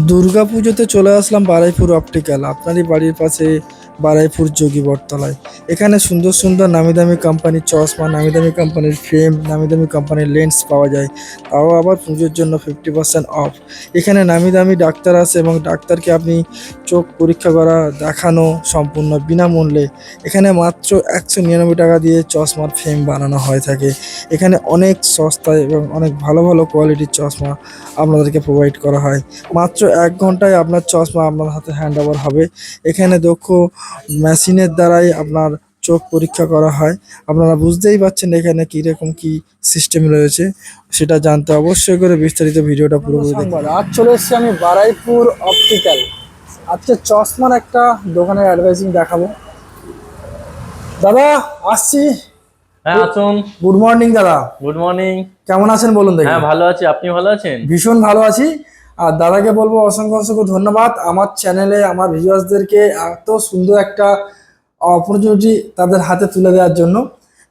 দুর্গা পুজোতে চলে আসলাম বারাইপুর অপটিক্যাল আপনারই বাড়ির পাশে বারাইপুর যোগী বটতলায়। এখানে সুন্দর সুন্দর নামি দামি কোম্পানির চশমা নামি দামি কোম্পানির ফ্রেম নামি দামি কোম্পানির লেন্স পাওয়া যায়। তাও আবার পুজোর জন্য ফিফটি পার্সেন্ট অফ এখানে নামি দামি ডাক্তার আছে এবং ডাক্তারকে আপনি চোখ পরীক্ষা করা, দেখানো সম্পূর্ণ বিনামূল্যে। এখানে মাত্র একশো নিরানব্বই টাকা দিয়ে চশমার ফ্রেম বানানো হয়ে থাকে। এখানে অনেক সস্তায় এবং অনেক ভালো ভালো কোয়ালিটির চশমা আপনাদেরকে প্রোভাইড করা হয়। মাত্র এক ঘন্টায় আপনার চশমা আপনার হাতে হ্যান্ড ওভার হবে। এখানে দক্ষ মেশিনের দ্বারাই আপনার চোখ পরীক্ষা করা হয়। আপনারা বুঝতেই পারছেন এখানে কীরকম কি সিস্টেম রয়েছে সেটা জানতে অবশ্যই করে বিস্তারিত ভিডিওটা পুরোপুরি দেখুন। আজ চলে এসেছি আমি বারাইপুর অপটিক্যাল। আজকে চশমার একটা দোকানের অ্যাডভাইজিং দেখাবো। দাদা আসছি। হ্যাঁ আসুন। গুড মর্নিং দাদা। গুড মর্নিং কেমন আছেন বলুন দেখি। হ্যাঁ ভালো আছি। আপনি ভালো আছেন? ভীষণ ভালো আছি। আর দাদাকে বলব অসংখ্য অসংখ্য ধন্যবাদ। আমার চ্যানেলে আমার ভিউয়ার্সদেরকে এত সুন্দর একটা অপরচুনিটি তাদের হাতে তুলে দেওয়ার জন্য।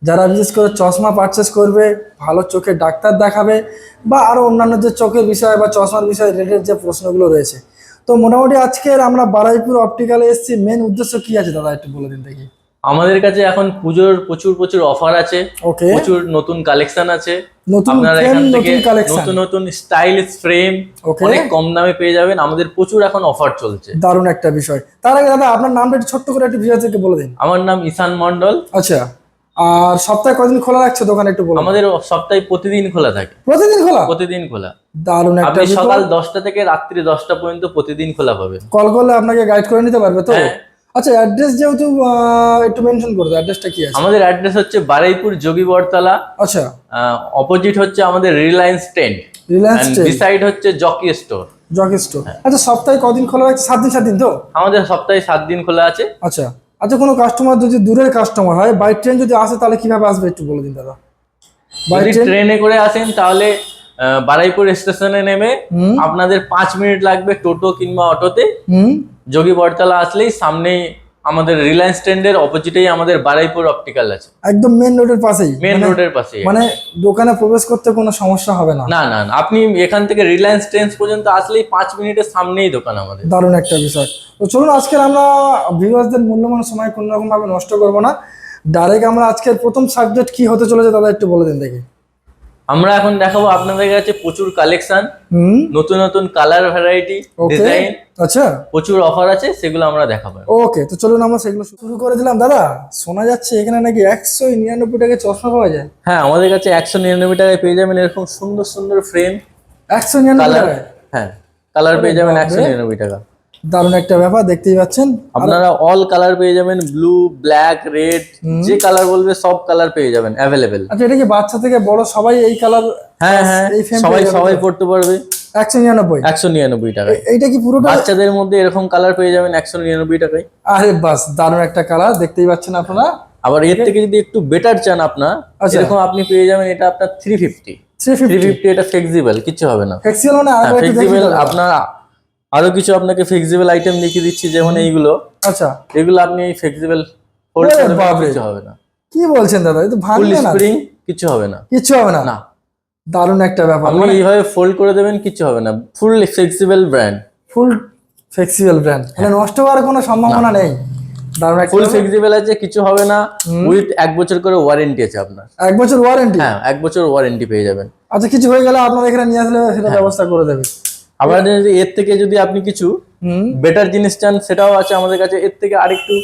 যারা বিশেষ করে চশমা পারচেস করবে, ভালো চোখের ডাক্তার দেখাবে বা আরও অন্যান্য যে চোখের বিষয় বা চশমার বিষয়ে রিলেটেড যে প্রশ্নগুলো রয়েছে। তো মোটামুটি আজকের আমরা বারাইপুর অপটিক্যালে এসেছি। মেন উদ্দেশ্য কি আছে দাদা একটু বলে দিন দেখি। আমাদের কাছে এখন পুজোর প্রচুর প্রচুর অফার আছে। প্রচুর নতুন কালেকশন আছে। আপনারা এখান থেকে নতুন নতুন স্টাইলিশ ফ্রেম অনেক কম দামে পেয়ে যাবেন। আমাদের প্রচুর এখন অফার চলছে। দারুণ একটা বিষয়। তার আগে দাদা আপনার নামটা একটু ছোট্ট করে একটু ভিউয়ার্সদেরকে বলে দিন। আমার নাম ঈশান মন্ডল আচ্ছা। আর সপ্তাহে কদিন খোলা রাখছে? দোকান একটু বলুন। আমাদের সপ্তাহে প্রতিদিন খোলা থাকে। প্রতিদিন খোলা? প্রতিদিন খোলা। দারুণ একটা আপনি সকাল দশটা থেকে রাত্রি দশটা পর্যন্ত প্রতিদিন খোলা পাবেন। কল করলে আপনাকে গাইড করে নিতে পারবে তো? হ্যাঁ। আচ্ছা অ্যাড্রেস যেহেতু একটু মেনশন করে দাও অ্যাড্রেসটা কি আছে? আমাদের অ্যাড্রেস হচ্ছে বারুইপুর যোগী বটতলা। আচ্ছা। অপোজিট হচ্ছে আমাদের রিলায়েন্স টেন্ট রিলায়েন্স বিসাইড হচ্ছে জকি স্টোর জকি স্টোর আচ্ছা সপ্তাহে কদিন খোলা রাখছে? সাত দিন সাত দিন তো? আমাদের সপ্তাহে সাত দিন খোলা আছে। আচ্ছা। আচ্ছা কোনো কাস্টমার যদি দূরের কাস্টমার হয় বাই ট্রেন যদি আসে তাহলে কীভাবে আসবে একটু বলে দিন দাদা? বাই ট্রেনে করে আসেন তাহলে বারাইপুর স্টেশনে নেমে আপনাদের পাঁচ মিনিট লাগবে টোটো কিংবা অটোতে। হুম। যোগী বটতলা আসলেই সামনেই আমাদের রিলায়েন্স স্ট্যান্ডের অপোজিটেই আমাদের বারাইপুর অপটিক্যাল আছে। একদম মেন রোডের পাশেই। মেন মানে- রোডের পাশে মানে দোকানে প্রবেশ করতে কোনো সমস্যা হবে না। না না আপনি এখান থেকে রিলায়েন্স ট্রেন্স পর্যন্ত আসলেই পাঁচ মিনিটের সামনেই দোকান আমাদের। দারুণ একটা বিষয়। তো চলুন আজকের আমরা ভিউয়ার্সদের মূল্যবান সময় কোনো রকম ভাবে নষ্ট করব না। ডাইরেক্ট আমরা আজকের প্রথম সাবজেক্ট কি হতে চলেছে দাদা একটু বলে দিন দেখি। আমরা এখন দেখাবো আপনাদের কাছে প্রচুর কালেকশন নতুন নতুন কালার ভ্যারাইটি ডিজাইন আচ্ছা। প্রচুর অফার আছে সেগুলো আমরা দেখাবো। ওকে তো চলুন আমরা সেগুলো শুরু করে দিলাম। দাদা শোনা যাচ্ছে এখানে নাকি একশো নিরানব্বই টাকায় চশমা পাওয়া যায়। হ্যাঁ আমাদের কাছে একশো নিরানব্বই টাকায় পেয়ে যাবেন এরকম সুন্দর সুন্দর ফ্রেম একশো নিরানব্বই টাকায়? হ্যাঁ কালার পেয়ে যাবেন একশো নিরানব্বই টাকা। দারুণ একটা ব্যাপার দেখতেই পাচ্ছেন। আপনারা অল কালার পেয়ে যাবেন ব্লু ব্ল্যাক রেড যে কালার বলবে সব কালার পেয়ে যাবেন অ্যাভেলেবেল আচ্ছা এটা কি বাচ্চা থেকে বড় সবাই এই কালার হ্যাঁ হ্যাঁ সবাই সবাই পড়তে পারবে। একশো নিরানব্বই। একশো নিরানব্বই টাকায়। এইটা কি পুরোটা? বাচ্চাদের মধ্যে এরকম কালার পেয়ে যাবেন একশো নিরানব্বই টাকায়। আরে বাস দারুণ একটা কালার দেখতেই পাচ্ছেন আপনারা। আবার এর থেকে যদি একটু বেটার চান আপনার আচ্ছা। এরকম আপনি পেয়ে যাবেন এটা আপনার থ্রি ফিফটি থ্রি ফিফটি এটা ফ্লেক্সিবল কিছু হবে না। ফ্লেক্সিবল মানে ফ্লেক্সিবল আপনার আরও কিছু আপনাকে ফ্লেক্সিবল আইটেম দেখিয়ে দিচ্ছি যেমন এইগুলো। আচ্ছা। এগুলো আপনি ফ্লেক্সিবল হোল্ড করবেন কিছু হবে না। কি বলছেন দাদা? তো ভাঙবে না স্প্রিং কিছু হবে না। কিচ্ছু হবে না? না। দারুণ একটা ব্যাপার। আপনি এইভাবে ফোল্ড করে দেবেন কিছু হবে না। Full flexible brand full flexible brand মানে নষ্ট হওয়ার কোনো সম্ভাবনা নেই। দারুণ একটা ফুল ফ্লেক্সিবল আছে কিছু হবে না। উইথ এক বছর করে ওয়ারেন্টি আছে আপনার। এক বছর ওয়ারেন্টি হ্যাঁ এক বছর ওয়ারেন্টি পেয়ে যাবেন। আচ্ছা কিছু হয়ে গেলে আপনার এখানে নিয়ে আসলে সেটা হ্যাঁ। ব্যবস্থা করে দেবে। যদি এর থেকে যদি আপনি কিছু বেটার জিনিস চান সেটাও আছে আমাদের কাছে। এর থেকে আরেকটু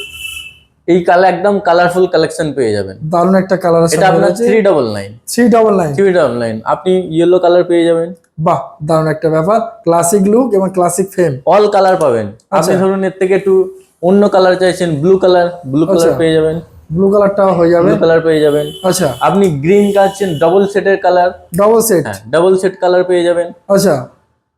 এই কালার একদম কালারফুল কালেকশন পেয়ে যাবেন। দারুণ একটা কালার আছে এটা আপনার three double nine three double nine three double nine আপনি ইয়েলো কালার পেয়ে যাবেন। বাহ দারুণ একটা ব্যাপার। ক্লাসিক লুক এবং ক্লাসিক ফ্রেম অল কালার পাবেন। আচ্ছা। আপনি ধরুন এর থেকে একটু অন্য কালার চাইছেন ব্লু কালার ব্লু কালার আচ্ছা। পেয়ে যাবেন। ব্লু কালারটাও হয়ে যাবে। ব্লু কালার পেয়ে যাবেন। আচ্ছা। আপনি গ্রিন চাচ্ছেন ডবল সেটের কালার ডবল সেট হ্যাঁ ডবল সেট কালার পেয়ে যাবেন। আচ্ছা।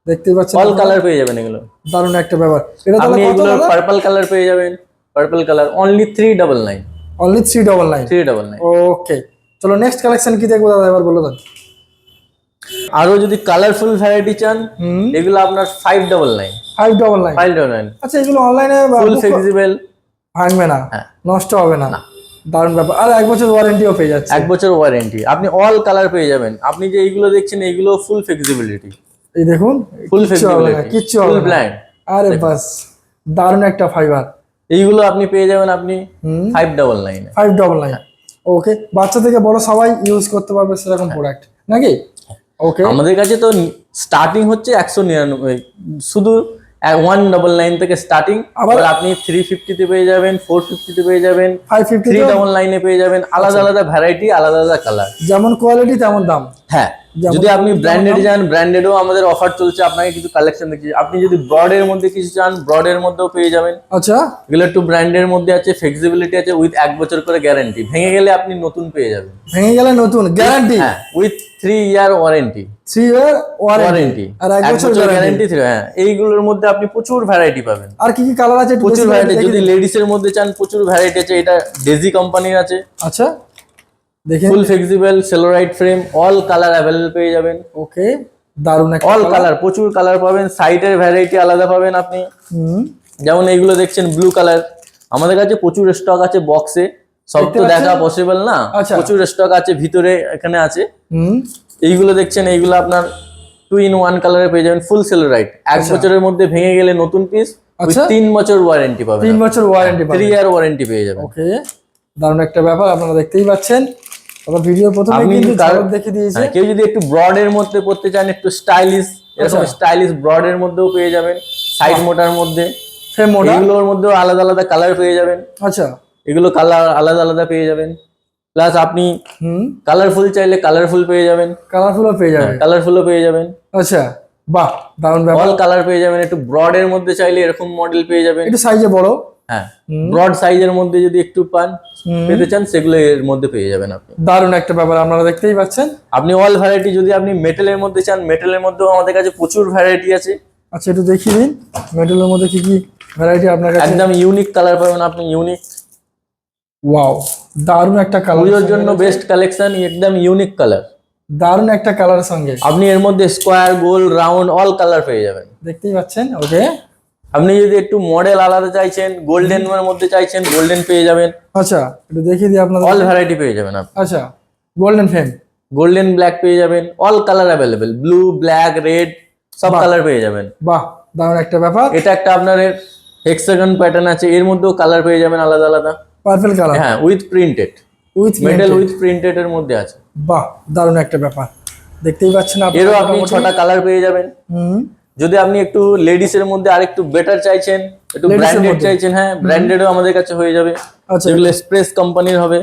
দেখতেই পাচ্ছেন অল কালার পেয়ে যাবেন এগুলো। দারুণ একটা ব্যাপার। এটা তাহলে কত এগুলো পার্পল কালার পেয়ে যাবেন। Purple colour only three double nine only three double nine three double nine okay চলো নেক্সট কালেকশন কি দেখব দাদা? এবার বলো দাদা আরও যদি কালারফুল ভ্যারাইটি চান এগুলো আপনার five double nine five double nine five double nine আচ্ছা এগুলো অনলাইনে ফুল ফ্লেক্সিবল ভাঙবে না। হ্যাঁ। নষ্ট হবে না। দারুণ ব্যাপার। আর এক বছর ওয়ারেন্টিও পেয়ে যাচ্ছে। এক বছর ওয়ারেন্টি আপনি অল কালার পেয়ে যাবেন। আপনি যে এইগুলো দেখছেন এইগুলো ফুল ফ্লেক্সিবিলিটি এই দেখুন ফুল কিচ্ছু ফুল ব্ল্যান্ড আরে বাস দারুণ একটা ফাইবার এইগুলো আপনি পেয়ে যাবেন আপনি five double nine five double nine okay বাচ্চা থেকে বড় সবাই ইউজ করতে পারবে সেরকম প্রোডাক্ট নাকি? ওকে আমাদের কাছে তো স্টার্টিং হচ্ছে একশো নিরানব্বই শুধু ওয়ান ডবল নাইন থেকে স্টার্টিং আবার- আপনি থ্রি ফিফটিতে পেয়ে যাবেন ফোর ফিফটিতে পেয়ে যাবেন ফাইভ ফিফটি থ্রি ডবল নাইনে পেয়ে যাবেন আলাদা আলাদা ভ্যারাইটি আলাদা আলাদা কালার যেমন কোয়ালিটি তেমন দাম। হ্যাঁ যদি আপনি ব্র্যান্ডেড যান ব্র্যান্ডেডও আমাদের অফার চলছে আপনাকে কিছু কালেকশন দেখছি আপনি যদি ব্রডের মধ্যে কিছু চান ব্রডের মধ্যেও পেয়ে যাবেন। আচ্ছা। এগুলো একটু ব্র্যান্ডের মধ্যে আছে ফ্লেক্সিবিলিটি আছে উইথ এক বছর করে গ্যারান্টি ভেঙে গেলে আপনি নতুন পেয়ে যাবেন। ভেঙে গেলে নতুন গ্যারান্টি হ্যাঁ with three year warranty three year warranty আর এক বছর গ্যারান্টি গ্যারান্টি হ্যাঁ। এইগুলোর মধ্যে আপনি প্রচুর ভ্যারাইটি পাবেন। আর কি কি কালার আছে প্রচুর ভ্যারাইটি যদি। লেডিস এর মধ্যে চান প্রচুর ভ্যারাইটি আছে। এটা ডেজি কোম্পানির আছে। আচ্ছা। দেখেন full flexible সেলোরাইট frame all colour available পেয়ে যাবেন। ওকে দারুণ একটা অল কালার প্রচুর কালার পাবেন। সাইডের ভ্যারাইটি আলাদা পাবেন আপনি। যেমন এইগুলো দেখছেন ব্লু কালার আমাদের কাছে প্রচুর স্টক আছে বক্সে সব তো দেখা পসিবল না। আচ্ছা। প্রচুর স্টক আছে ভিতরে এখানে আছে। এইগুলো দেখছেন এইগুলো আপনার টু ইন ওয়ান কালারে পেয়ে যাবেন ফুল সেলোরাইট এক আচ্ছা। বছরের মধ্যে ভেঙে গেলে নতুন পিস আচ্ছা। তিন বছর ওয়ারেন্টি পাবেন তিন বছর ওয়ারেন্টি থ্রি ইয়ার ওয়ারেন্টি পেয়ে যাবেন। ওকে দারুণ একটা ব্যাপার আপনারা দেখতেই পাচ্ছেন। ভিডিও প্রথমে কিন্তু দেখিয়ে হ্যাঁ, কেউ যদি একটু ব্রড এর মধ্যে পড়তে চান একটু স্টাইলিশ এরকম। স্টাইলিশ ব্রড এর মধ্যেও পেয়ে যাবেন সাইড মোটার মধ্যে। ফ্রেম এগুলোর মধ্যেও আলাদা আলাদা কালার পেয়ে যাবেন। আচ্ছা। এগুলো কালার আলাদা আলাদা পেয়ে যাবেন। প্লাস আপনি কালারফুল চাইলে কালারফুল পেয়ে যাবেন। কালারফুলও পেয়ে যাবেন। কালারফুলও পেয়ে যাবেন। আচ্ছা বাহ দারুণ ব্যাপার। অল কালার পেয়ে যাবেন একটু ব্রড এর মধ্যে চাইলে এরকম মডেল পেয়ে যাবেন। একটু সাইজে বড়। হ্যাঁ ব্রড সাইজের মধ্যে যদি একটু পান পেতে চান সেগুলো এর মধ্যে পেয়ে যাবেন আপনি। দারুণ একটা ব্যাপার আপনারা দেখতেই পাচ্ছেন। আপনি অল ভ্যারাইটি যদি আপনি মেটেলের মধ্যে চান মেটেলের মধ্যেও আমাদের কাছে প্রচুর ভ্যারাইটি আছে। আচ্ছা একটু দেখিয়ে দিন মেটালের মধ্যে কি কি ভ্যারাইটি আপনার কাছে? একদম ইউনিক কালার পাবেন আপনি ইউনিক ওয়াও দারুণ একটা কালার পুজোর জন্য বেস্ট কালেকশন একদম ইউনিক কালার দারুণ একটা কালারের সঙ্গে আপনি এর মধ্যে স্কোয়ার গোল রাউন্ড অল কালার পেয়ে যাবেন। দেখতেই পাচ্ছেন? ওকে আপনি যদি একটু মডেল আলাদা চাইছেন গোল্ডেন এর মধ্যে চাইছেন গোল্ডেন পেয়ে যাবেন। আচ্ছা একটু দেখিয়ে দিই আপনাদের অল ভ্যারাইটি পেয়ে যাবেন আপনি। আচ্ছা গোল্ডেন ফ্রেম গোল্ডেন ব্ল্যাক পেয়ে যাবেন all colour available blue black red সব কালার পেয়ে যাবেন। বাহ দারুণ একটা ব্যাপার। এটা একটা আপনার হেক্সাগন প্যাটার্ন আছে এর মধ্যেও কালার পেয়ে যাবেন আলাদা আলাদা। পার্পল কালার হ্যাঁ with printed with metal with printed এর মধ্যে আছে। বাহ দারুণ একটা ব্যাপার। দেখতেই পাচ্ছেন আপনারা এরও আপনি ছটা কালার পেয়ে যাবেন। হুম। যদি আপনি একটু লেডিস এর মধ্যে আরেকটু বেটার চাইছেন একটু ব্র্যান্ডেড চাইছেন হ্যাঁ ব্র্যান্ডেডও আমাদের কাছে হয়ে যাবে। আচ্ছা। এগুলো এক্সপ্রেস কোম্পানির হবে।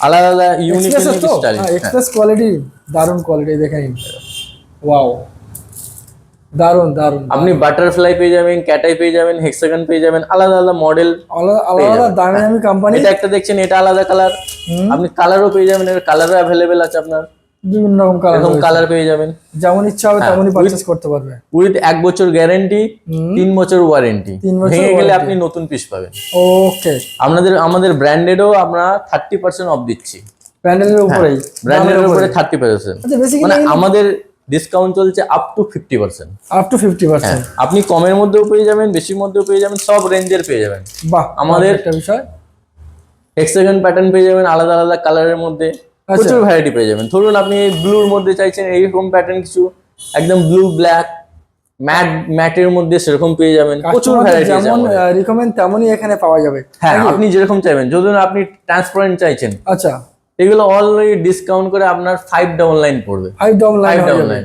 আলাদা আলাদা ইউনিক স্টাইল এক্সপ্রেস কোয়ালিটি দারুণ কোয়ালিটি দেখে নিন ওয়াও দারুণ দারুণ আপনি বাটারফ্লাই পেয়ে যাবেন ক্যাটাই পেয়ে যাবেন হেক্সাগন পেয়ে যাবেন আলাদা আলাদা মডেল আলাদা দামি দামি কোম্পানি এটা একটা দেখছেন এটা আলাদা কালার আপনি কালারও পেয়ে যাবেন এর কালারও অ্যাভেলেবেল আছে আপনার। বিভিন্ন রকম কালার এরকম কালার পেয়ে যাবেন। যেমন ইচ্ছা হবে হ্যাঁ, তেমনই পারচেস করতে পারবে। উইথ এক বছর গ্যারেন্টি তিন বছর ওয়ারেন্টি ভেঙে গেলে আপনি নতুন পিস পাবেন। ওকে আমাদের আমাদের ব্র্যান্ডেডও আমরা থার্টি পার্সেন্ট অফ দিচ্ছি। প্যান্ডেলের উপরেই। ব্র্যান্ডের উপরে থার্টি পার্সেন্ট আচ্ছা মানে আমাদের ডিসকাউন্ট চলছে up to fifty percent up to fifty percent আপনি কমের মধ্যেও পেয়ে যাবেন বেশির মধ্যেও পেয়ে যাবেন সব রেঞ্জের পেয়ে যাবেন। বাহ আমাদের- একটা বিষয়। হেক্সাগন প্যাটার্ন পেয়ে যাবেন আলাদা আলাদা কালারের মধ্যে আচ্ছা। প্রচুর ভ্যারাইটি পেয়ে যাবেন। ধরুন আপনি ব্লুর মধ্যে চাইছেন এইরকম প্যাটার্ন কিছু একদম ব্লু ব্ল্যাক ম্যাট ম্যাটের মধ্যে সেরকম পেয়ে যাবেন প্রচুর ভ্যারাইটি যেমন রিকমেন্ড তেমনই এখানে পাওয়া যাবে। হ্যাঁ আপনি যেরকম চাইবেন যদি আপনি ট্রান্সপারেন্ট চাইছেন। আচ্ছা। এগুলো অলরেডি ডিসকাউন্ট করে আপনার ফাইভ ডাবল নাইন পড়বে। Five double nine double nine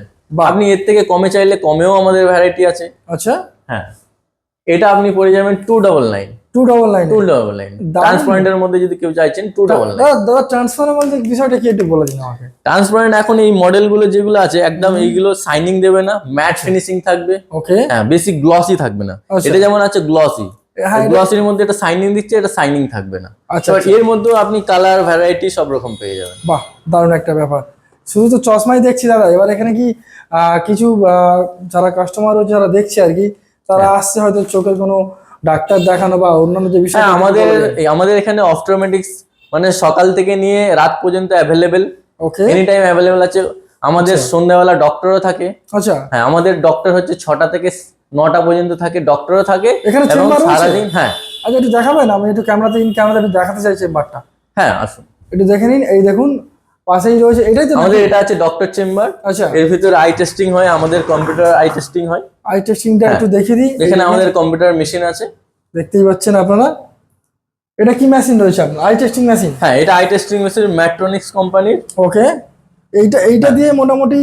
আপনি এর থেকে কমে চাইলে কমেও আমাদের ভ্যারাইটি আছে। আচ্ছা। হ্যাঁ। এটা আপনি পড়ে যাবেন two double nine two double nine two double nine দারুণ। ট্রান্সপারেন্টের মধ্যে যদি কেউ চাইছেন টু ডাবল নাইন দাদা ট্রান্সফারের মধ্যে বিষয়টা কি একটু বলে দিন আমাকে? ট্রান্সপারেন্ট এখন এই মডেলগুলো যেগুলো আছে একদম এইগুলো শাইনিং দেবে না। ম্যাট ফিনিশিং থাকবে। ওকে হ্যাঁ বেশি গ্লসি থাকবে না। আচ্ছা। এটা যেমন আছে গ্লসি গ্লসির মধ্যে এটা শাইনিং দিচ্ছে এটা শাইনিং থাকবে না। আচ্ছা এর মধ্যেও আপনি কালার ভ্যারাইটি সব রকম পেয়ে যাবেন। বাহ দারুণ একটা ব্যাপার। শুধু তো চশমাই দেখছি দাদা এবার এখানে কি কিছু যারা কাস্টমারও যারা দেখছে আর কি তারা হ্যাঁ। আসছে হয়তো চোখের কোনো ডাক্তার দেখানো বা অন্যান্য যে বিষয় হ্যাঁ আমাদের আমাদের এখানে অপটোমেটিক্স মানে সকাল থেকে নিয়ে রাত পর্যন্ত available okay any time available আছে। আমাদের সন্ধ্যাবেলা ডক্টরও থাকে। আচ্ছা। হ্যাঁ আমাদের ডক্টর হচ্ছে ছটা থেকে নটা পর্যন্ত থাকে ডক্টরও থাকে এবং সারাদিন হ্যাঁ। আচ্ছা একটু দেখাবেন? আমি একটু ক্যামেরাতে ইন ক্যামেরাতে একটু দেখাতে চাই চেম্বারটা হ্যাঁ আসুন। একটু দেখে নিন এই দেখুন পাশেই রয়েছে এটাই তো আমাদের এটা আছে ডক্টর চেম্বার আচ্ছা। এর ভিতরে আই টেস্টিং হয় আমাদের কম্পিউটার আই টেস্টিং হয়। আই টেস্টিংটা হ্যাঁ। একটু দেখিয়ে দিই এখানে আমাদের কম্পিউটার মেশিন আছে। দেখতেই পাচ্ছেন আপনারা? এটা কি মেশিন রয়েছে আপনার? আই টেস্টিং মেশিন হ্যাঁ এটা আই টেস্টিং মেশিন ম্যাট্রনিক্স কোম্পানির ওকে এইটা এইটা দিয়ে মোটামুটি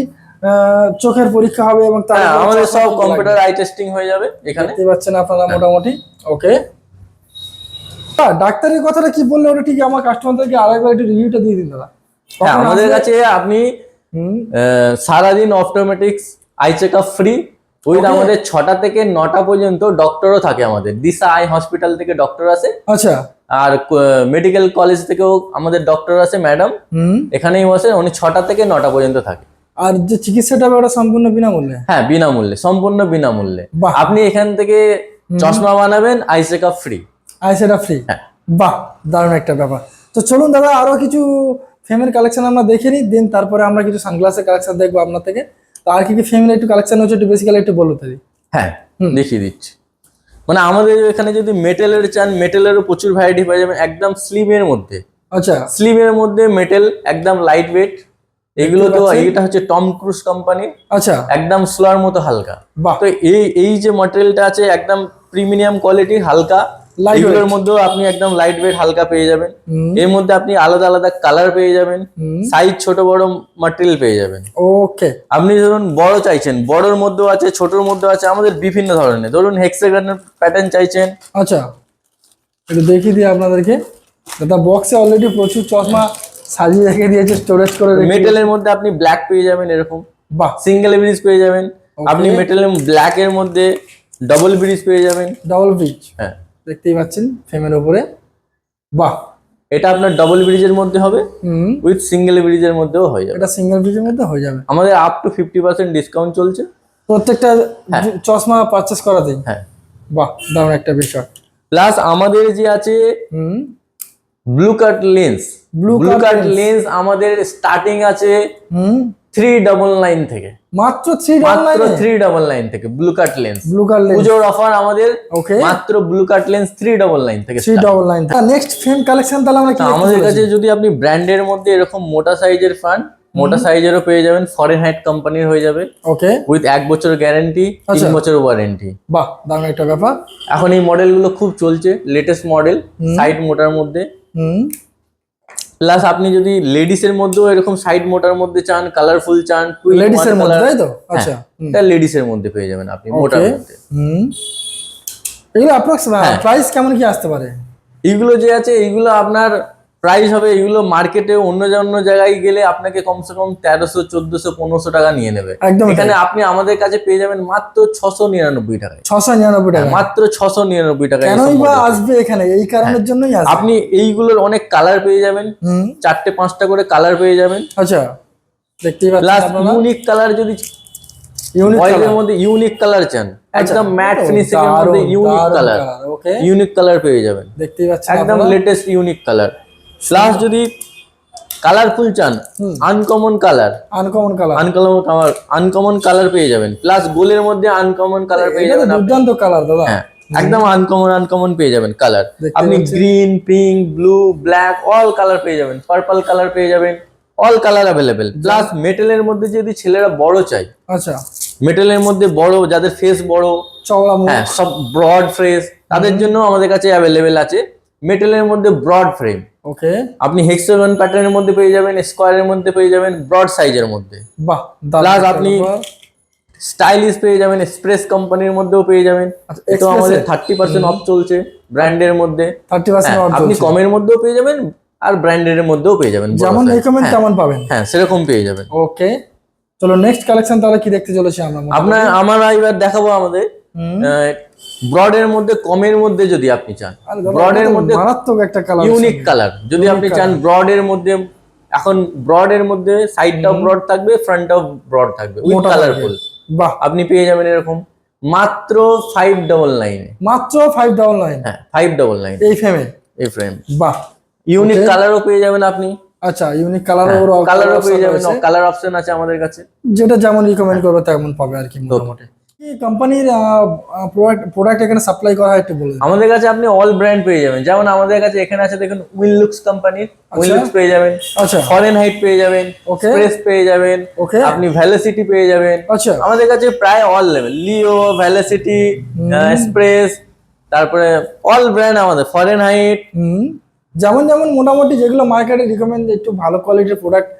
চোখের পরীক্ষা হবে এবং তার হ্যাঁ আমাদের সব কম্পিউটার আই টেস্টিং হয়ে যাবে এখানে। দেখতে পাচ্ছেন আপনারা মোটামুটি। ওকে ডাক্তারের কথাটা কি বললে ওটা ঠিক আমার কাস্টমারদেরকে আরেকবার একটু রিভিউটা দিয়ে দিন দাদা। হ্যাঁ আমাদের কাছে আপনি সারাদিন optometrics eye check up free Okay. আমাদের ছটা থেকে নটা পর্যন্ত ডক্টরও থাকে আমাদের। দিশা আই হসপিটাল থেকে ডক্টর আছে আচ্ছা। আর মেডিকেল কলেজ থেকেও আমাদের ডক্টর আছে ম্যাডাম এখানেই বসে উনি ছটা থেকে নটা পর্যন্ত থাকে। আর যে চিকিৎসাটা হবে ওটা সম্পূর্ণ বিনামূল্যে? হ্যাঁ বিনামূল্যে সম্পূর্ণ বিনামূল্যে। আপনি এখান থেকে চশমা বানাবেন eye check up free. Eye সেটা ফ্রি? হ্যাঁ। বাহ দারুণ একটা ব্যাপার। তো চলুন দাদা আরও কিছু ফেমের কালেকশন আমরা দেখে নিই দেন তারপরে আমরা কিছু সানগ্লাসের কালেকশন দেখব আপনার থেকে। তো আর কি কি ফেমিল একটু কালেকশন হচ্ছে একটু বেসিক্যালি একটু বলতে দিই হ্যাঁ দেখিয়ে দিচ্ছি। মানে আমাদের এখানে যদি মেটেলের চান মেটেলেরও প্রচুর ভ্যারাইটি পাওয়া যাবে একদম স্লিমের মধ্যে। আচ্ছা। স্লিমের মধ্যে মেটেল একদম লাইট ওয়েট এগুলো তো। এটা হচ্ছে টম ক্রুজ কোম্পানি আচ্ছা। একদম স্লোয়ার মতো হালকা। তো এই এই যে ম্যাটেরিয়ালটা আছে একদম প্রিমিয়াম কোয়ালিটি হালকা। এগুলোর মধ্যেও আপনি একদম লাইট ওয়েট হালকা পেয়ে যাবেন। এর মধ্যে আপনি আলাদা আলাদা কালার পেয়ে যাবেন। সাইজ ছোট বড় ম্যাটেরিয়াল পেয়ে যাবেন। ওকে আপনি ধরুন বড় চাইছেন বড়র মধ্যেও আছে ছোটর মধ্যেও আছে আমাদের বিভিন্ন ধরনের। ধরুন হেক্সাগনের প্যাটার্ন চাইছেন। আচ্ছা। একটু দেখিয়ে দিই আপনাদেরকে। দাদা বক্সে অলরেডি প্রচুর চশমা সাজিয়ে রেখে দিয়েছে স্টোরেজ করে মেটেলের মধ্যে আপনি ব্ল্যাক পেয়ে যাবেন এরকম। বাহ। সিঙ্গেল ব্রিজ পেয়ে যাবেন। আপনি মেটেলের ব্ল্যাক এর মধ্যে ডবল ব্রিজ পেয়ে যাবেন। ডাবল পিচ হ্যাঁ। দেখতেই পাচ্ছেন ফ্রেমের উপরে। বাহ। এটা আপনার ডবল ব্রিজের মধ্যে হবে। উইথ সিঙ্গেল ব্রিজের মধ্যেও হয়ে যাবে। এটা সিঙ্গেল পিচের মধ্যে হয়ে যাবে। আমাদের up to fifty percent discount চলছে। প্রত্যেকটা চশমা পারচেস করাতেই হ্যাঁ। বাহ দারুণ একটা বিষয়। প্লাস আমাদের যে আছে blue cut lens blue cut lens। Lens আমাদের স্টার্টিং আছে থ্রি ডবল নাইন থেকে। মাত্র থ্রি মাত্র থ্রি ডবল নাইন থেকে blue cut lens blue colour পুজোর অফার আমাদের ওকে মাত্র blue cut lens three double nine থেকে three double nine next frame collection তাহলে আমরা আমাদের কাছে যদি আপনি ব্র্যান্ডের মধ্যে এরকম মোটা সাইজের ফান মোটা সাইজেরও পেয়ে যাবেন ফরেন হাইট কোম্পানির হয়ে যাবে। ওকে উইথ এক বছর গ্যারান্টি তিন আচ্ছা। বছর ওয়ারেন্টি বাহ দারুণ একটা ব্যাপার। এখন এই মডেলগুলো খুব চলছে লেটেস্ট মডেল সাইড মোটার মধ্যে। হুম। প্লাস আপনি যদি লেডিস এর মধ্যেও এরকম সাইড মোটার মধ্যে চান কালারফুল চান লেডিস এর মধ্যে তাই তো আচ্ছা হুম। এটা লেডিস এর মধ্যে পেয়ে যাবেন আপনি মোটার মধ্যে হুম এগুলো অ্যাপ্রক্স হ্যাঁ। প্রাইস কেমন কি আসতে পারে এগুলো যে আছে এগুলো আপনার প্রাইস হবে এগুলো মার্কেটে অন্য অন্য জায়গায় গেলে আপনাকে কমসে কম তেরোশো চোদ্দশো পনেরোশো টাকা নিয়ে নেবে। একদম এখানে আপনি আমাদের কাছে পেয়ে যাবেন মাত্র ছশো নিরানব্বই টাকায়। ছশো নিরানব্বই টাকা মাত্র ছশো নিরানব্বই model। আসবে এখানে? এই কারণের জন্যই আপনি এইগুলোর অনেক কালার পেয়ে যাবেন। চারটে পাঁচটা করে কালার পেয়ে যাবেন। আচ্ছা দেখতেই পাচ্ছেন ইউনিক কালার যদি মধ্যে ইউনিক কালার চান একদম ম্যাট ফিনিশিং এর মধ্যে ইউনিক কালার ইউনিক কালার পেয়ে যাবেন। দেখতেই পাচ্ছেন একদম লেটেস্ট ইউনিক কালার প্লাস যদি কালারফুল চান uncommon colour uncommon colour uncommon colour uncommon colour পেয়ে যাবেন। প্লাস গোলের মধ্যে আনকমন কালার পেয়ে যাবেন। দুর্দান্ত কালার দাদা। হ্যাঁ একদম আনকমন আনকমন পেয়ে যাবেন কালার আপনি। Green pink blue black all colour পেয়ে যাবেন। পার্পল কালার পেয়ে যাবেন। অল কালার অ্যাভেলেবেল প্লাস মেটেলের মধ্যে যদি ছেলেরা বড় চাই আচ্ছা। মেটেলের মধ্যে বড় যাদের ফেস বড় চওড়া মুখ। হ্যাঁ সব ব্রড ফেস তাদের জন্য আমাদের কাছে অ্যাভেলেবেল আছে মেটেলের মধ্যে ব্রড ফ্রেম ওকে আপনি হেক্সাগন প্যাটার্নের মধ্যে পেয়ে যাবেন স্কোয়ারের মধ্যে পেয়ে যাবেন ব্রড সাইজের মধ্যে। বাহ একটা আপনি স্টাইলিশ পেয়ে যাবেন এক্সপ্রেস কোম্পানির মধ্যেও পেয়ে যাবেন। আচ্ছা, তো আমাদের এ? থার্টি পার্সেন্ট অফ চলছে ব্র্যান্ডের মধ্যে। 30% হ্যাঁ, off আপনি কমের মধ্যেও পেয়ে যাবেন আর ব্র্যান্ডের মধ্যেও পেয়ে যাবেন যেমন। রেকমেন্ড হ্যাঁ, তেমন পাবেন। হ্যাঁ সেরকম পেয়ে যাবেন। ওকে চলো নেক্সট কালেকশন তাহলে কি দেখতে চলেছি আমরা? আপনার আমরা এবার দেখাবো আমাদের। ব্রডের মধ্যে কমের মধ্যে যদি আপনি চান। ব্রডের মধ্যে মারাত্মক একটা কালার ইউনিক কালার যদি আপনি চান ব্রডের মধ্যে এখন ব্রডের মধ্যে সাইডটাও ব্রড থাকবে ফ্রন্টটাও ব্রড থাকবে। উইথ মোটা কালারফুল বাহ। আপনি পেয়ে যাবেন এরকম মাত্র ফাইভ ডবল নাইনে মাত্র ফাইভ ডাবল নাইন হ্যাঁ ফাইভ ডবল নাইন এই ফ্রেমে এই ফ্রেম বাহ। ইউনিক কালারও পেয়ে যাবেন আপনি। আচ্ছা ইউনিক কালার কালারও পেয়ে যাবেন। কালার অপশন আছে আমাদের কাছে। যেটা যেমন রিকমেন্ড করবে তেমন পাবে আর কি মোটামুটি। কোম্পানির প্রোডাক্ট এখানে সাপ্লাই করা হয় একটু বলে দিন। আমাদের কাছে আপনি অল ব্র্যান্ড পেয়ে যাবেন। যেমন আমাদের কাছে এখানে আছে দেখুন উইনলুক্স কোম্পানির উইনলুক্স পেয়ে যাবেন। আচ্ছা। ফরেন হাইট পেয়ে যাবেন। Okay. স্প্রেস পেয়ে যাবেন। ওকে আপনি ভ্যালোসিটি পেয়ে যাবেন। আচ্ছা। আমাদের কাছে প্রায় অল লেভেল লিও ভ্যালোসিটি স্প্রেস তারপরে অল ব্র্যান্ড আমাদের ফরেন হাইট যেমন যেমন মোটামুটি যেগুলো মার্কেটে রিকমেন্ড একটু ভালো কোয়ালিটির প্রোডাক্ট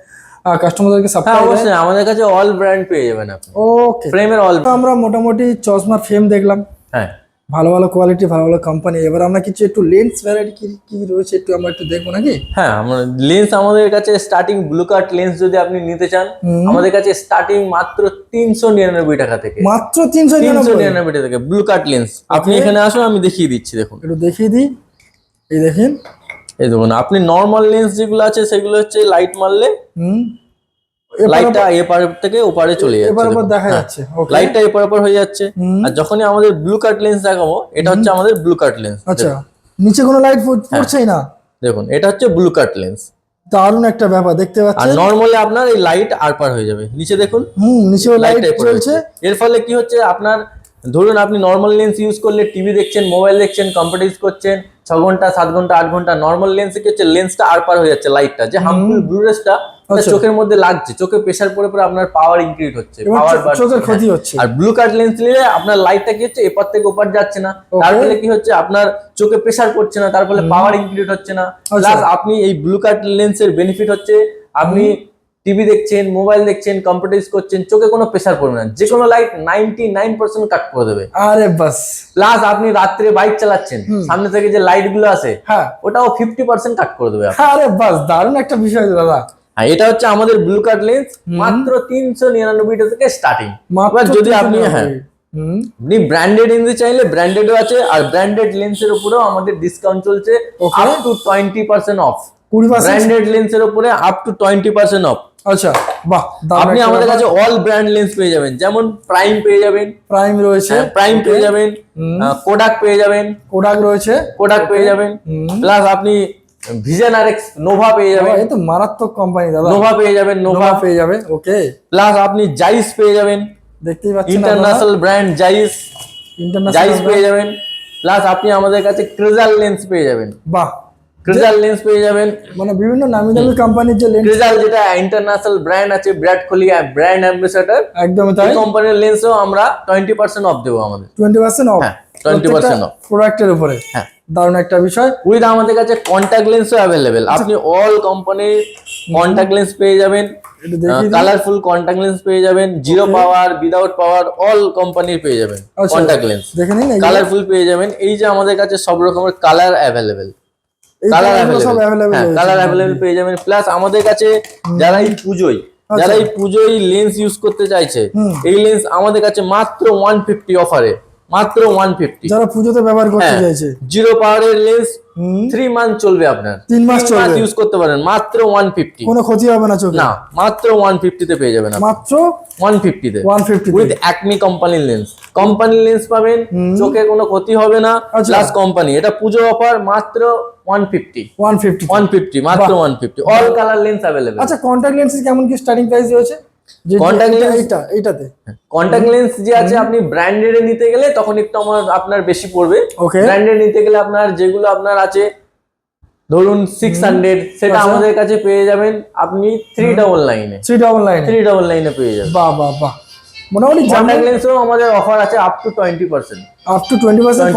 কাস্টমারদেরকে হ্যাঁ সাপ্লাই অবশ্যই আমাদের কাছে অল ব্র্যান্ড পেয়ে যাবেন আপনি। ওকে ফ্রেমের অল আমরা মোটামুটি চশমার ফ্রেম দেখলাম। হ্যাঁ। ভালো ভালো কোয়ালিটি ভালো ভালো কোম্পানি এবার আমরা কিছু একটু লেন্স ভ্যারাইটি কি কি রয়েছে একটু আমরা একটু দেখব নাকি? হ্যাঁ আমরা লেন্স আমাদের কাছে স্টার্টিং ব্লু কাট লেন্স যদি আপনি নিতে চান আমাদের কাছে স্টার্টিং মাত্র তিনশো নিরানব্বই টাকা থেকে। মাত্র তিনশো নিরানব্বই? টাকা থেকে ব্লু কাট লেন্স আপনি এখানে আসুন আমি দেখিয়ে দিচ্ছি দেখুন। একটু দেখিয়ে দিই। এই দেখেন। এই দেখুন আপনি নর্মাল লেন্স যেগুলো আছে সেগুলো হচ্ছে লাইট মারলে হুম। লাইটটা এপার থেকে ওপারে চলে যাচ্ছে এবার আবার দেখা হ্যাঁ, যাচ্ছে লাইটটা এপার ওপার হয়ে যাচ্ছে। আর যখনই আমাদের ব্লু কাট লেন্স দেখাবো এটা হচ্ছে আমাদের ব্লু কাট লেন্স আচ্ছা নিচে কোনো লাইট হ্যাঁ। পড়ছেই না? দেখুন এটা হচ্ছে ব্লু কাট লেন্স দারুণ একটা ব্যাপার দেখতে আর পাচ্ছেন? নর্মালি আপনার এই লাইট আর পার হয়ে যাবে। নিচে দেখুন হুম নিচেও লাইট চলছে। এর ফলে কি হচ্ছে আপনার ধরুন আপনি নর্মাল লেন্স ইউজ করলে টিভি দেখছেন মোবাইল দেখছেন কম্পিউটার ইউজ করছেন ছ ঘণ্টা সাত ঘণ্টা আট ঘণ্টা নর্মাল লেন্সে কি হচ্ছে? লেন্সটা আর পার হয়ে যাচ্ছে লাইটটা যে হার্মফুল ব্লু রেসটা আচ্ছা। চোখের মধ্যে লাগছে। চোখে প্রেসার পড়ে পড়ে আপনার পাওয়ার ইনক্রিজ হচ্ছে পাওয়ার চোখের ক্ষতি হচ্ছে। আর ব্লু কাট লেন্স নিলে আপনার লাইটটা কি হচ্ছে? এপার থেকে ওপার যাচ্ছে না। তার ফলে কি হচ্ছে? আপনার চোখে প্রেসার পড়ছে না তার ফলে পাওয়ার ইনক্রিজ হচ্ছে না। আচ্ছা। প্লাস আপনি এই ব্লু কাট লেন্সের বেনিফিট হচ্ছে। আপনি টিভি দেখছেন মোবাইল দেখছেন কম্পিউটার ইউজ করছেন চোখে কোনো প্রেসার পড়বে না। যে কোনো light ninety nine percent cut করে দেবে। আরে বাস। প্লাস আপনি রাত্রে বাইক চালাচ্ছেন সামনে থেকে যে লাইটগুলো আছে হ্যাঁ। ওটাও ফিফটি পার্সেন্ট কাট করে দেবে আরে বাস দারুণ একটা বিষয় দাদা। হ্যাঁ এটা হচ্ছে আমাদের ব্লু কাট লেন্স মাত্র তিনশো নিরানব্বই থেকে স্টার্টিং যদি আপনি হ্যাঁ। আপনি ব্র্যান্ডেড নিতে চাইলে ব্র্যান্ডেডও আছে আর ব্র্যান্ডেড লেন্সের উপরেও আমাদের ডিসকাউন্ট চলছে. Up to twenty percent off branded লেন্সের উপরে up to twenty percent off আচ্ছা বাহ আপনি আমাদের কাছে অল ব্র্যান্ড লেন্স পেয়ে যাবেন যেমন প্রাইম পেয়ে যাবেন প্রাইম রয়েছে। প্রাইম পেয়ে যাবেন। কোডাক পেয়ে যাবেন কোডাক রয়েছে। কোডাক পেয়ে যাবেন প্লাস আপনি ভিজন আর এক্স নোভা পেয়ে যাবেন। এই তো মারাত্মক কোম্পানি দাদা। নোভা পেয়ে যাবেন নোভা পেয়ে যাবে ওকে প্লাস আপনি জাইস পেয়ে যাবেন। দেখতেই পাচ্ছেন international brand Zeiss Zeiss international পেয়ে যাবেন। প্লাস আপনি আমাদের কাছে ক্রিজাল লেন্স পেয়ে যাবেন। বাহ ক্রিজাল লেন্স পেয়ে যাবেন। মানে বিভিন্ন নামি দামি কোম্পানির যে লেন্স ক্রিজাল যেটা ইন্টারন্যাশনাল ব্র্যান্ড আছে বিরাট কোহলি ব্র্যান্ড অ্যাম্বাসেডর একদমই তাই। কোম্পানির লেন্সও আমরা টোয়েন্টি পার্সেন্ট অফ দেবো আমাদের। টোয়েন্টি পার্সেন্ট অফ হ্যাঁ, 20% off। প্রোডাক্টের উপরে। হ্যাঁ। দারুণ একটা বিষয়। উইথ আমাদের কাছে কন্ট্যাক্ট লেন্সও অ্যাভেলেবেল আপনি অল কোম্পানির কন্ট্যাক্ট লেন্স পেয়ে যাবেন। কালারফুল কন্ট্যাক্ট লেন্স পেয়ে যাবেন। Zero power without power all কোম্পানির পেয়ে যাবেন। কন্ট্যাক্ট লেন্স দেখে নিন কালারফুল পেয়ে যাবেন। এই যে আমাদের কাছে সব রকমের কালার অ্যাভেলেবেল কালার অ্যাভেলেবেল পেয়ে যাবেন। প্লাস আমাদের কাছে যারা এই পুজোয় যারা এই পুজোয় লেন্স ইউজ করতে চাইছে এই লেন্স আমাদের কাছে মাত্র ওয়ান ফিফটি অফারে মাত্র ওয়ান ফিফটি যারা পুজোতে ব্যবহার করতে হ্যাঁ। চাইছে। জিরো পাওয়ারের লেন্স থ্রি মান্থ চলবে আপনার। তিন মাস চলবে। ইউজ করতে পারেন মাত্র ওয়ান ফিফটি কোনো ক্ষতি হবে না চোখে? না মাত্র ওয়ান ফিফটিতে পেয়ে যাবেন মাত্র ওয়ান ফিফটিতে ওয়ান ফিফটি উইথ অ্যাকমি কোম্পানির লেন্স কোম্পানির লেন্স পাবেন চোখে কোনো ক্ষতি হবে না আচ্ছা। প্লাস কোম্পানি এটা পুজো অফার মাত্র one fifty one fifty one fifty মাত্র one fifty all colour lens available আচ্ছা কন্ট্যাক্ট লেন্সের কেমন কি স্টার্টিং প্রাইস রয়েছে? কন্টাক্ট লেন্স যে আছে আপনি ব্র্যান্ডেড নিতে গেলে তখন একটু আমার আপনার বেশি পড়বে। ব্র্যান্ডেড নিতে গেলে আপনার যেগুলো আপনার আছে ধরুন সিক্স হান্ড্রেড সেটা আচ্ছা। আমাদের কাছে পেয়ে যাবেন আপনি থ্রি ডবল নাইনে three double nine three double লাইনে পেয়ে যাবেন। বাহ বাহ বাহ। মোটামুটি কন্টাক্ট লেন্সও আমাদের অফার আছে up to twenty percent up to twenty percent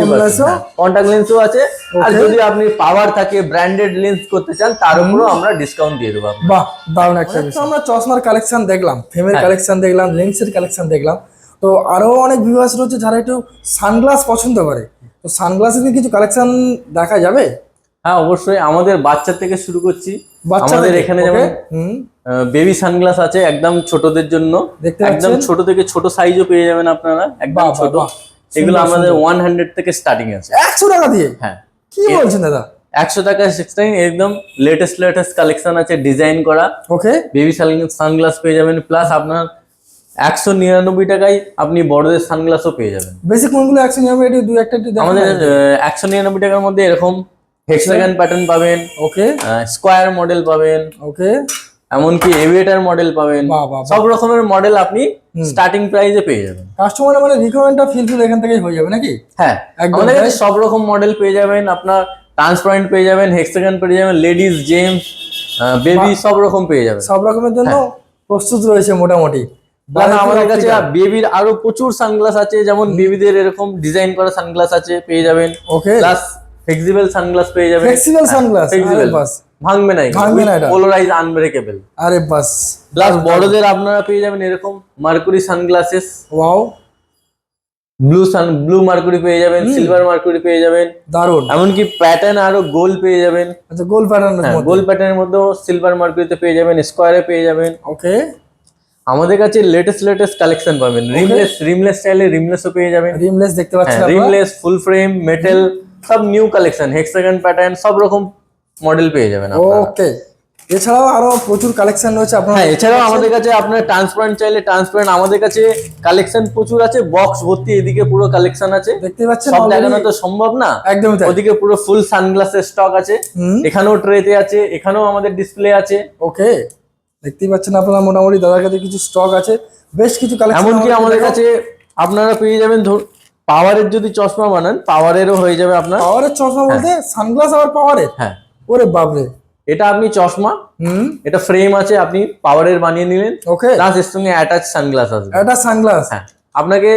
contact লেন্সও আছে। আর যদি আপনি পাওয়ার থাকে ব্র্যান্ডেড লেন্স করতে চান তার উপরও আমরা ডিসকাউন্ট দিয়ে দেবো আপনাকে। বাহ দারুণ একটা বিষয়। আমরা চশমার কালেকশন দেখলাম ফ্রেমের হ্যাঁ। কালেকশন দেখলাম লেন্সের কালেকশন দেখলাম। তো আরও অনেক ভিউয়ার্স রয়েছে যারা একটু সানগ্লাস পছন্দ করে। তো সানগ্লাসের কি কিছু কালেকশন দেখা যাবে? হ্যাঁ অবশ্যই আমাদের বাচ্চা থেকে শুরু করছি। আমাদের এখানে? যেমন বেবি সানগ্লাস আছে একদম ছোটদের জন্য। একদম ছোট থেকে ছোট সাইজও পেয়ে যাবেন আপনারা একদম ছোট। এগুলো আমাদের ওয়ান হান্ড্রেড থেকে স্টার্টিং আছে। একশো টাকা দিয়ে? হ্যাঁ। কি বলছেন দাদা? একশো টাকা সিক্সটিন একদম লেটেস্ট লেটেস্ট কালেকশন আছে ডিজাইন করা। ওকে বেবি সানগ্লাস পেয়ে যাবেন প্লাস আপনার একশো নিরানব্বই টাকায় আপনি বড়দের সানগ্লাসও পেয়ে যাবেন। বেশি কোনগুলো একশো নিরানব্বই? দু একটা একটু আমাদের একশো নিরানব্বই টাকার মধ্যে এরকম হেক্সাগান প্যাটার্ন পাবেন ওকে স্কোয়ার মডেল পাবেন ওকে এমনকি এভিয়েটার মডেল পাবেন। সব রকমের মডেল আপনি স্টার্টিং প্রাইসে পেয়ে যাবেন। কাস্টমার মানে রিকমেন্ডটা ফিল এখান থেকেই হয়ে যাবে নাকি? হ্যাঁ আমাদের কাছে সব রকম মডেল পেয়ে যাবেন আপনার ট্রান্সপারেন্ট পেয়ে যাবেন হেক্সাগন পেয়ে যাবেন লেডিস জেমস বেবি সব রকম পেয়ে যাবেন। সব রকমের জন্য হ্যাঁ। প্রস্তুত রয়েছে মোটামুটি। আমাদের কাছে বেবির আরও প্রচুর সানগ্লাস আছে যেমন বেবিদের এরকম ডিজাইন করা সানগ্লাস আছে পেয়ে যাবেন। ওকে প্লাস ফ্লেক্সিবল সানগ্লাস পেয়ে যাবেন। ফ্লেক্সিবল সানগ্লাস ফ্লেক্সিবল বাস। ভাঙবে না ভাঙবে না এটা। পোলারাইজ আনব্রেকেবল আরে বাস। প্লাস বড়দের আপনারা পেয়ে যাবেন এরকম mercury sunglasses wow blue sun blue mercury পেয়ে যাবেন সিলভার মার্কুরি পেয়ে যাবেন। দারুণ এমনকি প্যাটার্ন আরও গোল পেয়ে যাবেন। আচ্ছা গোল প্যাটার্নের হ্যাঁ গোল প্যাটার্নের মধ্যেও সিলভার মার্কুরিতে পেয়ে যাবেন স্কোয়ারে পেয়ে যাবেন। ওকে আমাদের কাছে লেটেস্ট লেটেস্ট কালেকশন পাবেন। রিমলেস রিমলেস স্টাইলে রিমলেসও পেয়ে যাবেন। রিমলেস দেখতে পাচ্ছেন রিমলেস ফুল ফ্রেম মেটাল সব নিউ কালেকশন হেক্সাগন প্যাটার্ন সব রকম মডেল পেয়ে যাবেন ওকে এছাড়াও আরও প্রচুর কালেকশন রয়েছে আপনারা হ্যাঁ এছাড়াও আমাদের কাছে আপনার ট্রান্সপারেন্ট চাইলে ট্রান্সপারেন্ট আমাদের কাছে কালেকশন প্রচুর আছে বক্স ভর্তি এদিকে পুরো কালেকশন আছে। দেখতে পাচ্ছেন সব? দেখানো তো সম্ভব না। একদমই তাই। ওদিকে পুরো ফুল সানগ্লাসের স্টক আছে। এখানেও ট্রেতে আছে এখানেও আমাদের ডিসপ্লে আছে। ওকে দেখতেই পাচ্ছেন আপনারা মোটামুটি দাদার কাছে কিছু স্টক আছে। বেশ কিছু কালেকশন এমনকি আমাদের কাছে। আপনারা পেয়ে যাবেন ধর পাওয়ারের যদি চশমা বানান পাওয়ারেরও হয়ে যাবে আপনার পাওয়ারের চশমা বলতে সানগ্লাস আবার পাওয়ারের? হ্যাঁ। ওরে বাপরে। এটা আপনি চশমা হুম। এটা ফ্রেম আছে আপনি পাওয়ারের বানিয়ে নিলেন ওকে প্লাস এর সঙ্গে অ্যাটাচ সানগ্লাস আছে এটা সানগ্লাস। হ্যাঁ। আপনাকে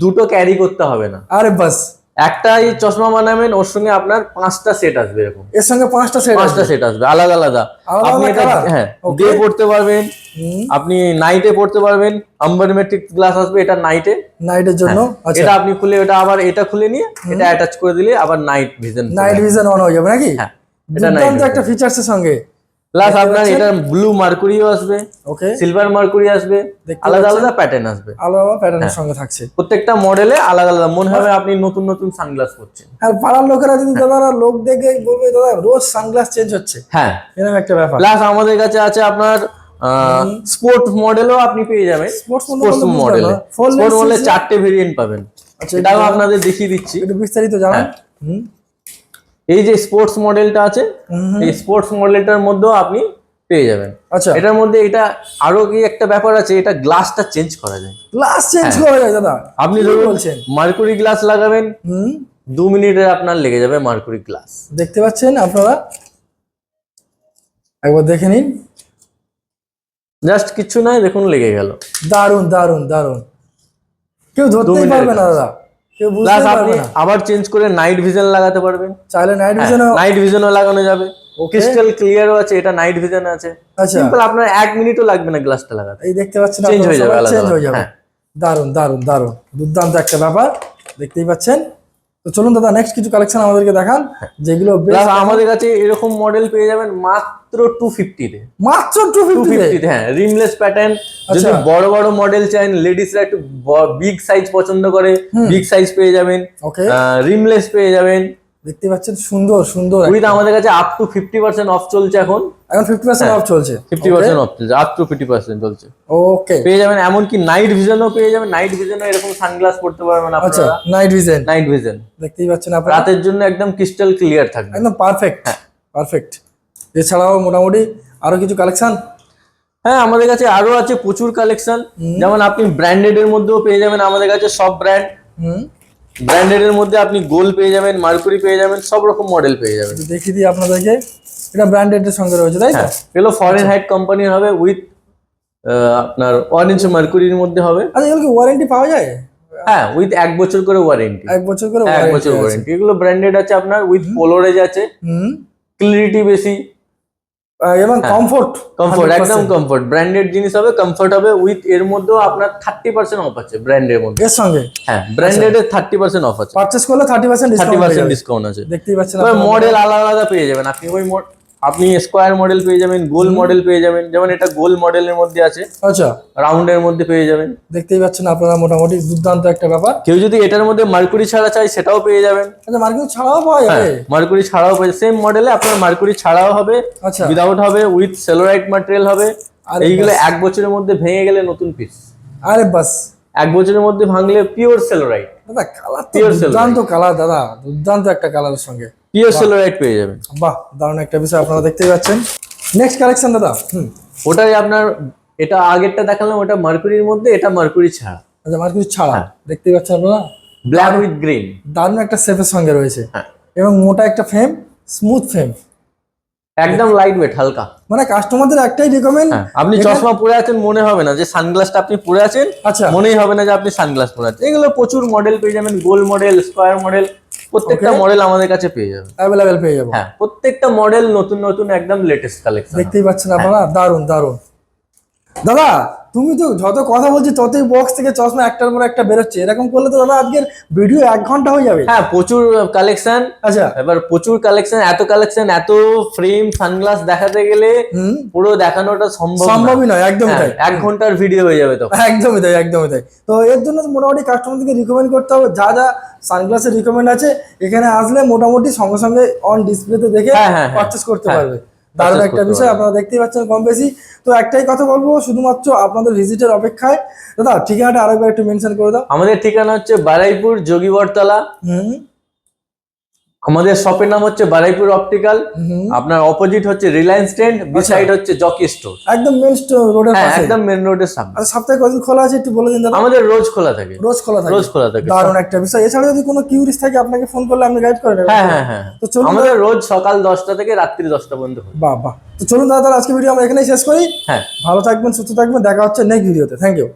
দুটো ক্যারি করতে হবে না। আরে বাস। একটাই চশমা বানাবেন ওর সঙ্গে আপনার পাঁচটা সেট আসবে এরকম। এর সঙ্গে পাঁচটা সেট পাঁচটা সেট আসবে আলাদা আলাদা। আপনি এটা হ্যাঁ. ডে পড়তে পারবেন আপনি নাইটে পড়তে পারবেন আম্বারমেট্রিক গ্লাস আসবে এটা নাইটে নাইটের জন্য? আচ্ছা। এটা আপনি খুলে এটা আবার এটা খুলে নিয়ে এটা অ্যাটাচ করে দিলে আবার night vision night vision on হয়ে যাবে নাকি? হ্যাঁ এটা নাইট একটা ফিচার্স এর সঙ্গে। প্লাস আপনার এটা ব্লু মার্কুরিও আসবে ওকে সিলভার মার্কুরি আসবে আলাদা আলাদা প্যাটার্ন আসবে। আলাদা প্যাটার্নের হ্যাঁ। সঙ্গে থাকছে। প্রত্যেকটা মডেলে আলাদা আলাদা। মনে হবে আপনি নতুন নতুন সানগ্লাস পরছেন। আর পাড়ার লোকেরা যদি দাদা লোক দেখে বলবে দাদা রোজ সানগ্লাস চেঞ্জ হচ্ছে। হ্যাঁ। এরকম একটা ব্যাপার। প্লাস আমাদের কাছে আছে আপনার স্পোর্ট মডেলও আপনি পেয়ে যাবেন। স্পোর্টস স্পোর্টস মডেলে মডেলে চারটে ভেরিয়েন্ট পাবেন। আচ্ছা, এটাও আপনাদের দেখিয়ে দিচ্ছি। একটু বিস্তারিত জানান। হুম। এই যে স্পোর্টস মডেলটা আছে এই স্পোর্টস মডেলটার মধ্যেও আপনি পেয়ে যাবেন। আচ্ছা। এটার মধ্যে এটা আরও কি একটা ব্যাপার আছে এটা গ্লাসটা চেঞ্জ করা যায়। গ্লাস চেঞ্জ করা যায় দাদা। আপনি কি ধরুন বলছেন? মার্কুরি গ্লাস লাগাবেন হুম। দু মিনিটে আপনার লেগে যাবে মার্কুরি গ্লাস দেখতে পাচ্ছেন আপনারা? একবার দেখে নিন। জাস্ট কিছু নাই দেখুন লেগে গেল। দারুণ দারুণ দারুণ কেউ ধরতেই পারবে না দাদা। প্লাস আপনি আবার চেঞ্জ করে নাইট ভিজন লাগাতে পারবেন। চাইলে নাইট ভিজন নাইট ভিজনও লাগানো যাবে. ক্রিস্টাল ক্লিয়ারও আছে এটা নাইট ভিজন আছে। আচ্ছা। সিম্পল আপনার এক মিনিটও লাগবে না গ্লাসটা লাগাতে। এই দেখতে পাচ্ছেন চেঞ্জ হয়ে যাবে চেঞ্জ হয়ে যাবে। হ্যাঁ। দারুণ দারুণ দারুণ দুর্দান্ত একটা ব্যাপার। দেখতেই পাচ্ছেন? তো চলুন দাদা নেক্সট কিছু কালেকশন আমাদেরকে দেখান যেগুলো আমাদের কাছে এরকম মডেল পেয়ে যাবেন মাত্র টু ফিফটিতে মাত্র টু টু ফিফটি ফিফটিতে হ্যাঁ রিমলেস প্যাটার্ন যদি আচ্ছা। বড় বড় মডেল চান লেডিসরা একটু বিগ সাইজ পছন্দ করে বিগ সাইজ পেয়ে যাবেন। ওকে রিমলেস পেয়ে যাবেন। দেখতে পাচ্ছেন সুন্দর সুন্দর উইথ আমাদের কাছে up to fifty percent off চলছে এখন। এখন ফিফটি পার্সেন্ট হ্যাঁ। অফ চলছে। ফিফটি পার্সেন্ট অফ চলছে আপ টু ফিফটি পার্সেন্ট চলছে। ওকে পেয়ে যাবেন এমনকি নাইট ভিশনও পেয়ে যাবেন নাইট ভিশনও এরকম সানগ্লাস পড়তে পারবেন আপনারা। আচ্ছা নাইট ভিজন নাইট ভিশন দেখতেই পাচ্ছেন আপনারা। রাতের জন্য একদম ক্রিস্টাল ক্লিয়ার থাকবে। একদম পারফেক্ট হ্যাঁ। পারফেক্ট এছাড়াও মোটামুটি আরও কিছু কালেকশন হ্যাঁ আমাদের কাছে আরও আছে প্রচুর কালেকশন যেমন আপনি ব্র্যান্ডেড এর মধ্যেও পেয়ে যাবেন আমাদের কাছে সব ব্র্যান্ড হুম। ব্র্যান্ডেড এর মধ্যে আপনি গোল পেয়ে যাবেন মার্কুরি পেয়ে যাবেন সব রকম মডেল পেয়ে যাবেন। দেখিয়ে দিই আপনাদেরকে। এটা ব্র্যান্ডেড এর সঙ্গে রয়েছে তাই তো? হ্যাঁ এগুলো ফরেন হাইট কোম্পানির হবে উইথ আপনার ওয়ান ইঞ্চ মার্কুরির মধ্যে হবে। আচ্ছা এগুলো কি ওয়ারেন্টি পাওয়া যায়? হ্যাঁ উইথ এক বছর করে ওয়ারেন্টি এক বছর করে এক বছর ওয়ারেন্টি এগুলো ব্র্যান্ডেড আছে আপনার উইথ পোলোরেজ আছে। হুম। ক্লিয়ারিটি বেশি। এবং হ্যাঁ। কমফোর্ট কমফোর্ট একদম কমফোর্ট ব্র্যান্ডেড জিনিস হবে কমফোর্ট হবে উইথ এর মধ্যেও আপনার থার্টি পার্সেন্ট অফ আছে ব্র্যান্ডের মধ্যে। এর সঙ্গে? হ্যাঁ ব্র্যান্ডেড এর থার্টি পার্সেন্ট অফ আছে। পারচেস করলে thirty percent thirty percent discount আছে। দেখতেই পাচ্ছেন। মডেল আলাদা আলাদা পেয়ে যাবেন। আপনি ওই mod- আপনি স্কোয়ার মডেল পেয়ে যাবেন গোল মডেল পেয়ে যাবেন। যেমন এটা গোল মডেলের মধ্যে আছে আচ্ছা। রাউন্ডের মধ্যে পেয়ে যাবেন। দেখতেই পাচ্ছেন আপনারা মোটামুটি দুর্দান্ত একটা ব্যাপার। কেউ যদি এটার মধ্যে মার্কুরি ছাড়া চাই সেটাও পেয়ে যাবেন। আচ্ছা মার্কেট ছাড়াও পাওয়া হ্যাঁ যাবে মার্কুরি ছাড়াও পাওয়া পেয়ে সেম মডেলে আপনার মার্কুরি ছাড়াও হবে আচ্ছা। উইদাউট হবে উইথ সেলোরাইট ম্যাটেরিয়াল হবে। আর এইগুলো এক বছরের মধ্যে ভেঙে গেলে নতুন পিস আরে বাস। এক বছরের মধ্যে ভাঙলে পিওর সেলোরাইট দাদা কালার Pure দুর্দান্ত কালার দাদা দুর্দান্ত একটা কালারের সঙ্গে। পিওর সেলোরাইট পেয়ে যাবেন। বাহ দারুণ একটা বিষয় আপনারা দেখতেই পাচ্ছেন। নেক্সট কালেকশন দাদা। হুম। ওটাই আপনার এটা আগেরটা দেখালাম ওটা মার্কুরির মধ্যে এটা মার্কুরি ছাড়া। আচ্ছা মার্কুরি ছাড়া। হ্যাঁ। দেখতে পাচ্ছেন আপনারা? ব্ল্যাক উইথ গ্রিন দারুণ একটা সেফের সঙ্গে রয়েছে। হ্যাঁ। এবং মোটা একটা ফ্রেম স্মুথ ফ্রেম একদম লাইট ওয়েট হালকা। মানে কাস্টমারদের একটাই রিকমেন্ড হ্যাঁ আপনি চশমা পরে আছেন মনে হবে না যে সানগ্লাসটা আপনি পরে আছেন আচ্ছা। মনেই হবে না যে আপনি সানগ্লাস পরে আছেন। এগুলো প্রচুর মডেল পেয়ে যাবেন গোল মডেল স্কোয়ার মডেল প্রত্যেকটা মডেল আমাদের কাছে পেয়ে যাবেন। অ্যাভেলেবেল পেয়ে যাবেন হ্যাঁ প্রত্যেকটা মডেল নতুন নতুন একদম লেটেস্ট কালেকশন দেখতেই পাচ্ছেন আপনারা দারুণ দারুণ দাদা তুমি তো যত কথা বলছি ততই বক্স থেকে চশমা একটার পর একটা বেরোচ্ছে। এরকম করলে তো দাদা আজকের ভিডিও এক ঘণ্টা হয়ে যাবে। হ্যাঁ প্রচুর কালেকশন আচ্ছা। এবার প্রচুর কালেকশন এত কালেকশন এত ফ্রেম সানগ্লাস দেখাতে গেলে পুরো দেখানোটা সম্ভব সম্ভবই নয় একদমই হ্যাঁ, তাই। এক ঘণ্টার ভিডিও হয়ে যাবে তো। একদমই তাই একদমই তাই। তো এর জন্য মোটামুটি কাস্টমারদেরকে রিকমেন্ড করতে হবে। যা যা সানগ্লাসের রিকমেন্ড আছে এখানে আসলে মোটামুটি সঙ্গে সঙ্গে অন ডিসপ্লেতে দেখে হ্যাঁ, হ্যাঁ, হ্যাঁ। পারচেস করতে পারবে। দারুণ একটা বিষয় আপনারা দেখতেই পাচ্ছেন কম বেশি। তো একটাই কথা বলব শুধুমাত্র আপনাদের ভিজিটের অপেক্ষায়। দাদা ঠিকানাটা আরেকবার একটু মেনশন করে দাও। আমাদের ঠিকানা হচ্ছে বারাইপুর যোগীবরতলা হুম। আমাদের শপের নাম হচ্ছে বারাইপুর অপটিক্যাল আপনার অপোজিট হচ্ছে রিলায়েন্স ট্রেন্ড বিসাইড হচ্ছে জকি স্টোর একদম মেন রোডের পাশে একদম মেন রোডের সামনে। আর সপ্তাহে কদিন খোলা আছে একটু বলে দিন দাদা? আমাদের রোজ খোলা থাকে। রোজ খোলা থাকে। রোজ খোলা থাকে। দারুণ একটা বিষয়। এছাড়া যদি কোনো কিউরিস থাকে আপনাকে ফোন করলে আপনি গাইড করে নেবেন হ্যাঁ হ্যাঁ হ্যাঁ। তো চলুন আমাদের রোজ সকাল দশটা থেকে রাত্রি দশটা পর্যন্ত। বাহ বাহ। তো চলুন দাদা আজকে ভিডিও আমরা এখানেই শেষ করি। হ্যাঁ। ভালো থাকবেন সুস্থ থাকবেন। দেখা হচ্ছে নেক্সট ভিডিওতে থ্যাংক ইউ